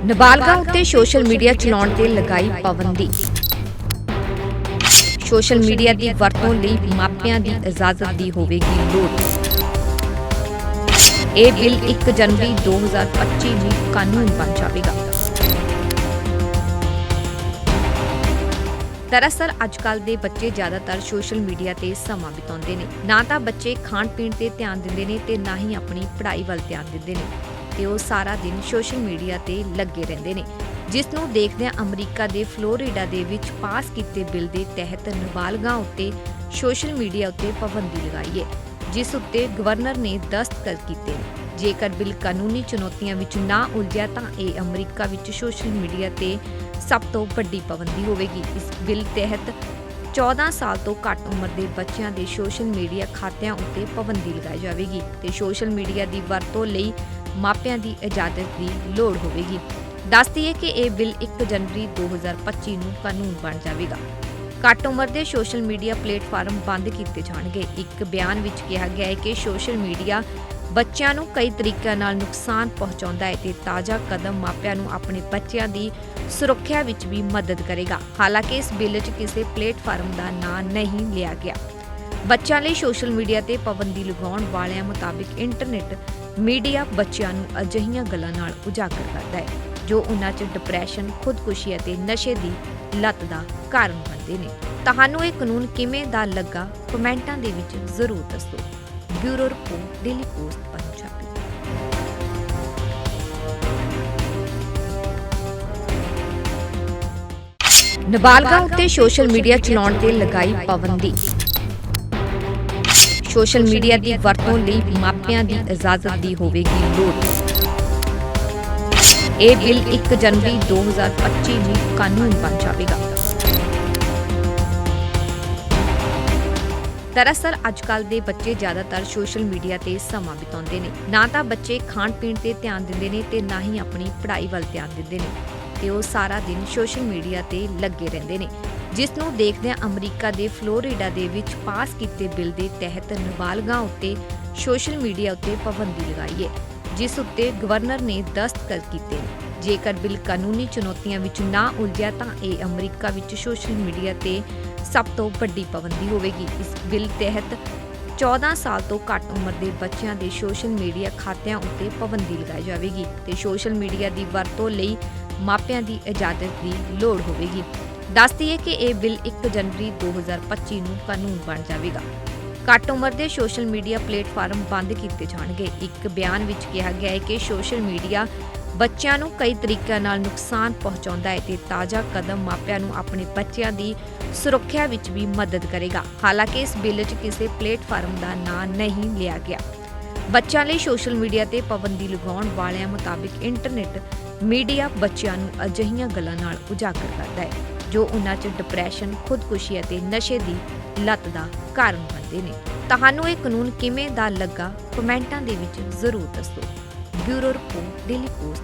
ਨਾਬਾਲਗਾਂ ਉੱਤੇ social media ਚਲਾਉਣ ਤੇ ਲਗਾਈ ਪਾਬੰਦੀ। ਸੋਸ਼ਲ ਮੀਡੀਆ ਦੀ ਵਰਤੋਂ ਲਈ ਮਾਪਿਆਂ ਦੀ ਇਜਾਜ਼ਤ ਦੀ ਹੋਵੇਗੀ ਲੋੜ। ਇਹ ਬਿੱਲ 1 ਜਨਵਰੀ 2025 ਨੂੰ ਕਾਨੂੰਨ ਬਣ ਜਾਵੇਗਾ। ਦਰਅਸਲ ਅੱਜਕੱਲ ਦੇ ਬੱਚੇ ਜ਼ਿਆਦਾਤਰ ਸੋਸ਼ਲ ਮੀਡੀਆ ਤੇ ਸਮਾਂ ਬਿਤਾਉਂਦੇ ਨੇ। ਨਾ ਤਾਂ ਬੱਚੇ ਖਾਣ ਪੀਣ ਤੇ ਧਿਆਨ ਦਿੰਦੇ ਨੇ ਤੇ ਨਾ ਹੀ ਆਪਣੀ ਪੜ੍ਹਾਈ ਵੱਲ ਧਿਆਨ ਦਿੰਦੇ ਨੇ। ਤੇ ਉਹ ਸਾਰਾ ਦਿਨ ਸੋਸ਼ਲ ਮੀਡੀਆ ਤੇ ਲੱਗੇ ਰਹਿੰਦੇ ਨੇ, ਜਿਸ ਨੂੰ ਦੇਖਦਿਆਂ ਅਮਰੀਕਾ ਦੇ ਫਲੋਰੀਡਾ ਦੇ ਵਿੱਚ ਪਾਸ ਕੀਤੇ ਬਿੱਲ ਦੇ ਤਹਿਤ ਨਾਬਾਲਗਾਂ ਉੱਤੇ ਸੋਸ਼ਲ ਮੀਡੀਆ ਉੱਤੇ ਪਾਬੰਦੀ ਲਗਾਈ ਹੈ, ਜਿਸ ਉੱਤੇ ਗਵਰਨਰ ਨੇ ਦਸਤਖਤ ਕੀਤੇ ਜੇਕਰ ਬਿੱਲ ਕਾਨੂੰਨੀ ਚੁਣੌਤੀਆਂ ਵਿੱਚ ਨਾ ਉਲਝਿਆ ਤਾਂ ਇਹ ਅਮਰੀਕਾ ਵਿੱਚ ਸੋਸ਼ਲ ਮੀਡੀਆ ਤੇ ਸਭ ਤੋਂ ਵੱਡੀ ਪਾਬੰਦੀ ਹੋਵੇਗੀ। ਇਸ ਬਿੱਲ ਤਹਿਤ 14 ਸਾਲ ਤੋਂ ਘੱਟ ਉਮਰ ਦੇ ਬੱਚਿਆਂ ਦੇ ਸੋਸ਼ਲ ਮੀਡੀਆ ਖਾਤਿਆਂ ਉੱਤੇ ਪਾਬੰਦੀ ਲਗਾਈ ਜਾਵੇਗੀ ਤੇ ਸੋਸ਼ਲ ਮੀਡੀਆ ਦੀ ਵਰਤੋਂ ਲਈ ਮਾਪਿਆਂ ਦੀ ਇਜਾਜ਼ਤ ਦੀ ਲੋੜ ਹੋਵੇਗੀ। ਦੱਸਦੀ ਹੈ ਕਿ ਇਹ ਬਿੱਲ 1 ਜਨਵਰੀ 2025 ਨੂੰ ਕਾਨੂੰਨ ਬਣ ਜਾਵੇਗਾ। ਘੱਟ ਉਮਰ ਦੇ ਸੋਸ਼ਲ ਮੀਡੀਆ ਪਲੇਟਫਾਰਮ ਬੰਦ ਕੀਤੇ ਜਾਣਗੇ। ਇੱਕ ਬਿਆਨ ਵਿੱਚ ਕਿਹਾ ਗਿਆ ਹੈ ਕਿ ਸੋਸ਼ਲ ਮੀਡੀਆ ਬੱਚਿਆਂ ਨੂੰ ਕਈ ਤਰੀਕਿਆਂ ਨਾਲ ਨੁਕਸਾਨ ਪਹੁੰਚਾਉਂਦਾ ਹੈ ਤੇ ਤਾਜ਼ਾ ਕਦਮ ਮਾਪਿਆਂ ਨੂੰ ਆਪਣੇ ਬੱਚਿਆਂ ਦੀ ਸੁਰੱਖਿਆ ਵਿੱਚ ਵੀ ਮਦਦ ਕਰੇਗਾ। ਹਾਲਾਂਕਿ ਇਸ ਬਿੱਲ 'ਚ ਕਿਸੇ ਪਲੇਟਫਾਰਮ ਦਾ ਨਾਂ ਨਹੀਂ ਲਿਆ ਗਿਆ। ਬੱਚਿਆਂ ਲਈ ਸੋਸ਼ਲ ਮੀਡੀਆ ਤੇ ਪਾਬੰਦੀ ਲਗਾਉਣ ਵਾਲਿਆਂ ਮੁਤਾਬਿਕ ਇੰਟਰਨੈਟ ਮੀਡੀਆ ਬੱਚਿਆਂ ਨੂੰ ਅਜਿਹੀਆਂ ਗੱਲਾਂ ਨਾਲ ਉਜਾਗਰ ਕਰਦਾ ਹੈ ਜੋ ਉਹਨਾਂ 'ਚ ਡਿਪਰੈਸ਼ਨ, ਖੁਦਕੁਸ਼ੀ ਅਤੇ ਨਸ਼ੇ ਦੀ ਲਤ ਦਾ ਕਾਰਨ ਬਣਦੇ ਨੇ। ਤੁਹਾਨੂੰ ਇਹ ਕਾਨੂੰਨ ਕਿਵੇਂ ਦਾ ਲੱਗਾ? ਕਮੈਂਟਾਂ ਦੇ ਵਿੱਚ ਜ਼ਰੂਰ ਦੱਸੋ। Bureau report daily post Punjabi. ਨਾਬਾਲਗਾਂ ਉੱਤੇ ਸੋਸ਼ਲ ਮੀਡੀਆ ਚਲਾਉਣ ਤੇ ਲਗਾਈ ਪਾਬੰਦੀ। ਸੋਸ਼ਲ ਮੀਡੀਆ ਦੀ ਵਰਤੋਂ ਲਈ ਮਾਪਿਆਂ ਦੀ ਇਜਾਜ਼ਤ ਦੀ ਹੋਵੇਗੀ ਲੋੜ। ਇਹ ਬਿੱਲ 1 ਜਨਵਰੀ 2025 ਨੂੰ ਕਾਨੂੰਨ ਬਣ ਜਾਵੇਗਾ। ਦਰਅਸਲ ਅੱਜਕੱਲ ਦੇ ਬੱਚੇ ਜ਼ਿਆਦਾਤਰ ਸੋਸ਼ਲ ਮੀਡੀਆ ਤੇ ਸਮਾਂ ਬਿਤਾਉਂਦੇ ਨੇ। ਨਾ ਤਾਂ ਬੱਚੇ ਖਾਣ ਪੀਣ ਤੇ ਧਿਆਨ ਦਿੰਦੇ ਨੇ ਤੇ ਨਾ ਹੀ ਆਪਣੀ ਪੜ੍ਹਾਈ ਵੱਲ ਧਿਆਨ ਦਿੰਦੇ ਨੇ। ਤੇ ਉਹ ਸਾਰਾ ਦਿਨ ਸੋਸ਼ਲ ਮੀਡੀਆ ਤੇ ਲੱਗੇ ਰਹਿੰਦੇ ਨੇ। ਜਿਸ ਨੂੰ ਦੇਖਦਿਆਂ ਅਮਰੀਕਾ ਦੇ ਫਲੋਰੀਡਾ ਦੇ ਵਿੱਚ ਪਾਸ ਕੀਤੇ ਬਿੱਲ ਦੇ ਤਹਿਤ ਨਾਬਾਲਗਾਂ ਉੱਤੇ ਸੋਸ਼ਲ ਮੀਡੀਆ ਉੱਤੇ ਪਾਬੰਦੀ ਲਗਾਈ ਹੈ, ਜਿਸ ਉੱਤੇ ਗਵਰਨਰ ਨੇ ਦਸਤਖਤ ਕੀਤੇ ਜੇਕਰ ਬਿੱਲ ਕਾਨੂੰਨੀ ਚੁਣੌਤੀਆਂ ਵਿੱਚ ਨਾ ਉਲਝਿਆ ਤਾਂ ਇਹ ਅਮਰੀਕਾ ਵਿੱਚ ਸੋਸ਼ਲ ਮੀਡੀਆ ਤੇ ਸਭ ਤੋਂ ਵੱਡੀ ਪਾਬੰਦੀ ਹੋਵੇਗੀ। ਇਸ ਬਿੱਲ ਤਹਿਤ 14 ਸਾਲ ਤੋਂ ਘੱਟ ਉਮਰ ਦੇ ਬੱਚਿਆਂ ਦੇ ਸੋਸ਼ਲ ਮੀਡੀਆ ਖਾਤਿਆਂ ਉੱਤੇ ਪਾਬੰਦੀ ਲਗਾਈ ਜਾਵੇਗੀ ਤੇ ਸੋਸ਼ਲ ਮੀਡੀਆ ਦੀ ਵਰਤੋਂ ਲਈ ਮਾਪਿਆਂ ਦੀ ਇਜਾਜ਼ਤ ਦੀ ਲੋੜ ਹੋਵੇਗੀ। ਦੱਸਦੀ ਹੈ ਕਿ ਇਹ ਬਿੱਲ 1 ਜਨਵਰੀ 2025 ਨੂੰ ਕਾਨੂੰਨ ਬਣ ਜਾਵੇਗਾ। ਘੱਟ ਉਮਰ ਦੇ ਸੋਸ਼ਲ ਮੀਡੀਆ ਪਲੇਟਫਾਰਮ ਬੰਦ ਕੀਤੇ ਜਾਣਗੇ। ਇੱਕ ਬਿਆਨ ਵਿੱਚ ਕਿਹਾ ਗਿਆ ਹੈ ਕਿ ਸੋਸ਼ਲ ਮੀਡੀਆ ਬੱਚਿਆਂ ਨੂੰ ਕਈ ਤਰੀਕਿਆਂ ਨਾਲ ਨੁਕਸਾਨ ਪਹੁੰਚਾਉਂਦਾ ਹੈ ਤੇ ਤਾਜ਼ਾ ਕਦਮ ਮਾਪਿਆਂ ਨੂੰ ਆਪਣੇ ਬੱਚਿਆਂ ਦੀ ਸੁਰੱਖਿਆ ਵਿੱਚ ਵੀ ਮਦਦ ਕਰੇਗਾ। ਹਾਲਾਂਕਿ ਇਸ ਬਿੱਲ 'ਚ ਕਿਸੇ ਪਲੇਟਫਾਰਮ ਦਾ ਨਾਂ ਨਹੀਂ ਲਿਆ ਗਿਆ। ਬੱਚਿਆਂ ਲਈ ਸੋਸ਼ਲ ਮੀਡੀਆ ਤੇ ਪਾਬੰਦੀ ਲਗਾਉਣ ਵਾਲਿਆਂ ਮੁਤਾਬਿਕ ਇੰਟਰਨੈਟ ਮੀਡੀਆ ਬੱਚਿਆਂ ਨੂੰ ਅਜਿਹੀਆਂ ਗੱਲਾਂ ਨਾਲ ਉਜਾਗਰ ਕਰਦਾ ਹੈ। ਜੋ ਉਹਨਾਂ 'ਚ ਡਿਪਰੈਸ਼ਨ, ਖੁਦਕੁਸ਼ੀ ਅਤੇ ਨਸ਼ੇ ਦੀ ਲਤ ਦਾ ਕਾਰਨ ਬਣਦੇ ਨੇ। ਤੁਹਾਨੂੰ ਇਹ ਕਾਨੂੰਨ ਕਿਵੇਂ ਦਾ ਲੱਗਾ? ਕਮੈਂਟਾਂ ਦੇ ਵਿੱਚ ਜ਼ਰੂਰ ਦੱਸੋ। Bureau report daily post